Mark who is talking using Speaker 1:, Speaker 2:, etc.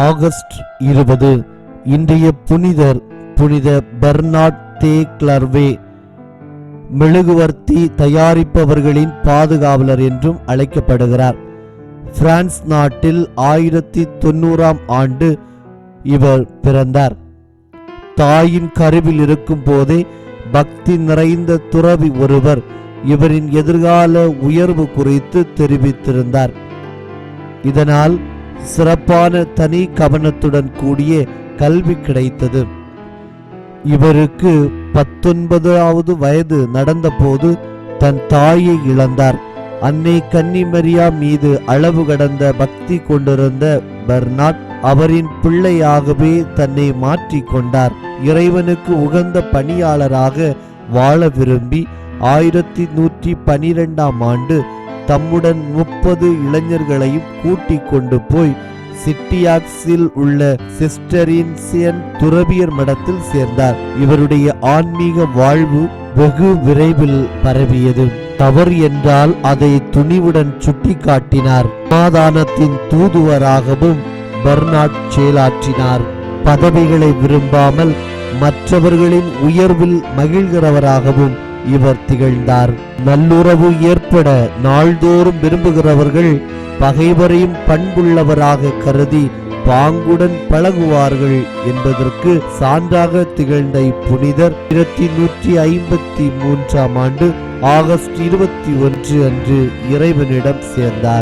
Speaker 1: August இருபது இன்றைய புனிதர் புனித பெர்னாட் தே கிளர்வே மெழுகுவர்த்தி தயாரிப்பவர்களின் பாதுகாவலர் என்றும் அழைக்கப்படுகிறார். பிரான்ஸ் நாட்டில் ஆயிரத்தி தொண்ணூறாம் ஆண்டு இவர் பிறந்தார். தாயின் கருவில் இருக்கும் போதே பக்தி நிறைந்த துறவி ஒருவர் இவரின் எதிர்கால உயர்வு குறித்து தெரிவித்திருந்தார். இதனால் சிறப்பான தனி கவனத்துடன் கூடிய கல்வி கிடைத்தது. இவருக்கு பத்தொன்பதாவது வயது நடந்தபோது தன் தாயை இழந்தார். அன்னை கன்னிமரியா மீது அளவு கடந்த பக்தி கொண்டிருந்த பெர்னாட் அவரின் பிள்ளையாகவே தன்னை மாற்றிக்கொண்டார் இறைவனுக்கு உகந்த பணியாளராக வாழ விரும்பி ஆயிரத்தி நூற்றி பனிரெண்டாம் ஆண்டு தம்முடன் முப்பது இளைஞர்களையும் கூட்டிக் கொண்டு போய் சிட்டியாக்ஸில் உள்ள சிஸ்டரின்சியன் துறவியர் மடத்தில் சேர்ந்தார். இவருடைய ஆன்மீக வாழ்வு வெகு விரைவில் பரவியது. தவறு என்றால் அதை துணிவுடன் சுட்டிக்காட்டினார். சமாதானத்தின் தூதுவராகவும் பெர்னாட் செயலாற்றினார். பதவிகளை விரும்பாமல் மற்றவர்களின் உயர்வில் மகிழ்கிறவராகவும் இவர் திகழ்ந்தார். நல்லுறவு ஏற்பட நாள்தோறும் விரும்புகிறவர்கள் பகைவரையும் பண்புள்ளவராக கருதி பாங்குடன் பழகுவார்கள் என்பதற்கு சான்றாக திகழ்ந்த இப்புனிதர் ஆயிரத்தி நூற்றி ஐம்பத்தி மூன்றாம் ஆண்டு ஆகஸ்ட் இருபத்தி ஒன்று அன்று இறைவனிடம் சேர்ந்தார்.